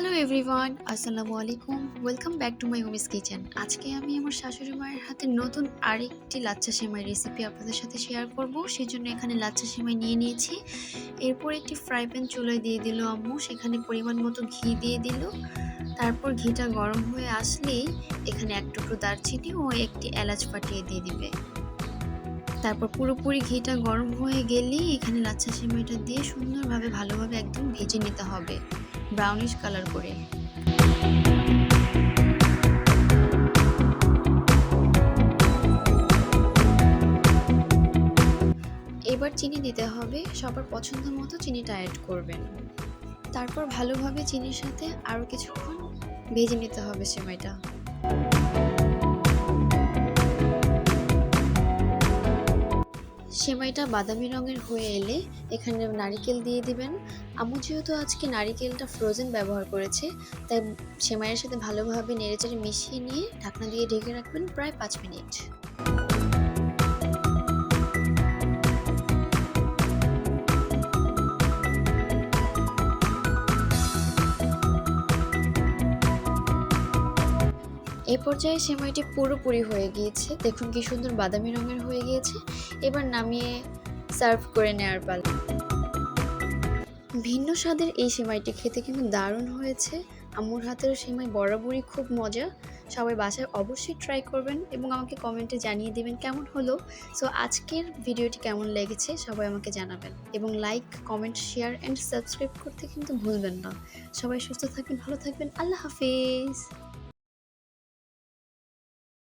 Hello everyone আসসালামু আলাইকুম welcome back to my homies kitchen আজকে আমি আমার শাশুড়ি মায়ের হাতে নতুন আরেকটি লাচ্চা সেমাই রেসিপি আপনাদের সাথে শেয়ার করব। সেই জন্য এখানে লাচ্চা সেমাই নিয়ে নিয়েছি। এরপর একটি ফ্রাই প্যান চুলায় দিয়ে দিল আম্মু। সেখানে পরিমাণ মতো ঘি দিয়ে দিল। তারপর ঘিটা গরম হয়ে আসলেই এখানে এক টুকরো দারচিনি ও একটি এলাচ ফাটিয়ে দিয়ে দিবে। তারপর পুরোপুরি ঘিটা গরম হয়ে গেলেই এখানে লাচ্চা সেমাইটা দিয়ে সুন্দরভাবে, ভালোভাবে একদম ভেজে নিতে হবে ব্রাউনিশ কালার করে। এবার চিনি দিতে হবে, সবার পছন্দ মতো চিনিটা অ্যাড করবেন। তারপর ভালোভাবে চিনির সাথে আরও কিছুক্ষণ ভেজে নিতে হবে সেমাইটা সেমাইটা বাদামি রঙের হয়ে এলে এখানে নারিকেল দিয়ে দিবেন। আমু যেহেতু আজকে নারিকেলটা ফ্রোজেন ব্যবহার করেছে, তাই সেমাইয়ের সাথে ভালোভাবে নেড়েচেড়ে মিশিয়ে নিয়ে ঢাকনা দিয়ে ঢেকে রাখবেন প্রায় পাঁচ মিনিট। এ পর্যায়ে সেমাইটি পুরোপুরি হয়ে গিয়েছে। দেখুন কি সুন্দর বাদামি রঙের হয়ে গিয়েছে। এবার নামিয়ে সার্ভ করে নেওয়ার পালা। ভিন্ন স্বাদের এই সেমাইটি খেতে কিন্তু দারুণ হয়েছে। আম্মুর হাতের সেমাই বরাবরই খুব মজা। সবাই বাসায় অবশ্যই ট্রাই করবেন এবং আমাকে কমেন্টে জানিয়ে দেবেন কেমন হলো। সো আজকের ভিডিওটি কেমন লেগেছে সবাই আমাকে জানাবেন। এবং like comment share and subscribe করতে কিন্তু ভুলবেন না। সবাই সুস্থ থাকবেন, ভালো থাকবেন। আল্লাহ হাফিজ।